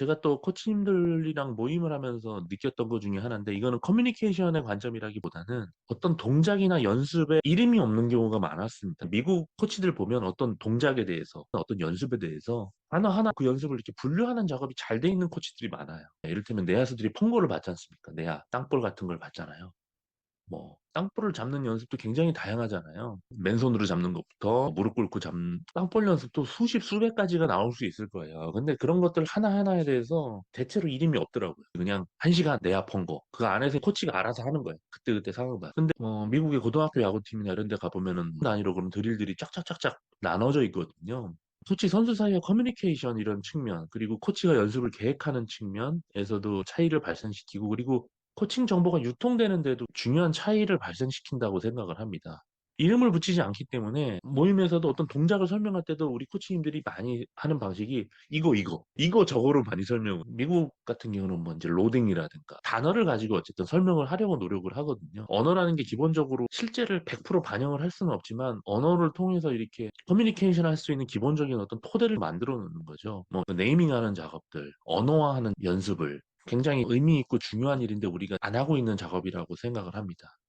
제가 또 코치님들이랑 모임을 하면서 느꼈던 것 중에 하나인데 이거는 커뮤니케이션의 관점이라기보다는 어떤 동작이나 연습에 이름이 없는 경우가 많았습니다. 미국 코치들 보면 어떤 동작에 대해서 어떤 연습에 대해서 하나하나 그 연습을 이렇게 분류하는 작업이 잘 돼 있는 코치들이 많아요. 이를테면 내야수들이 펑고를 받지 않습니까? 내야, 땅볼 같은 걸 받잖아요. 뭐 땅볼을 잡는 연습도 굉장히 다양하잖아요. 맨손으로 잡는 것부터 무릎 꿇고 잡는 땅볼 연습도 수십 수백 가지가 나올 수 있을 거예요. 근데 그런 것들 하나하나에 대해서 대체로 이름이 없더라고요. 그냥 한 시간 내야 펑고 그 안에서 코치가 알아서 하는 거예요. 그때그때 상황마다. 근데 어, 미국의 고등학교 야구팀이나 이런 데 가보면은 단위로 그런 드릴들이 쫙쫙쫙쫙 나눠져 있거든요. 코치 선수 사이의 커뮤니케이션 이런 측면 그리고 코치가 연습을 계획하는 측면에서도 차이를 발생시키고 그리고 코칭 정보가 유통되는데도 중요한 차이를 발생시킨다고 생각을 합니다. 이름을 붙이지 않기 때문에 모임에서도 어떤 동작을 설명할 때도 우리 코치님들이 많이 하는 방식이 이거 이거 이거 저거로 많이 설명 미국 같은 경우는 뭐 이제 로딩이라든가 단어를 가지고 어쨌든 설명을 하려고 노력을 하거든요 언어라는 게 기본적으로 실제를 100% 반영을 할 수는 없지만 언어를 통해서 이렇게 커뮤니케이션 할 수 있는 기본적인 어떤 토대를 만들어 놓는 거죠 뭐 네이밍하는 작업들 언어화하는 연습을 굉장히 의미 있고 중요한 일인데 우리가 안 하고 있는 작업이라고 생각을 합니다.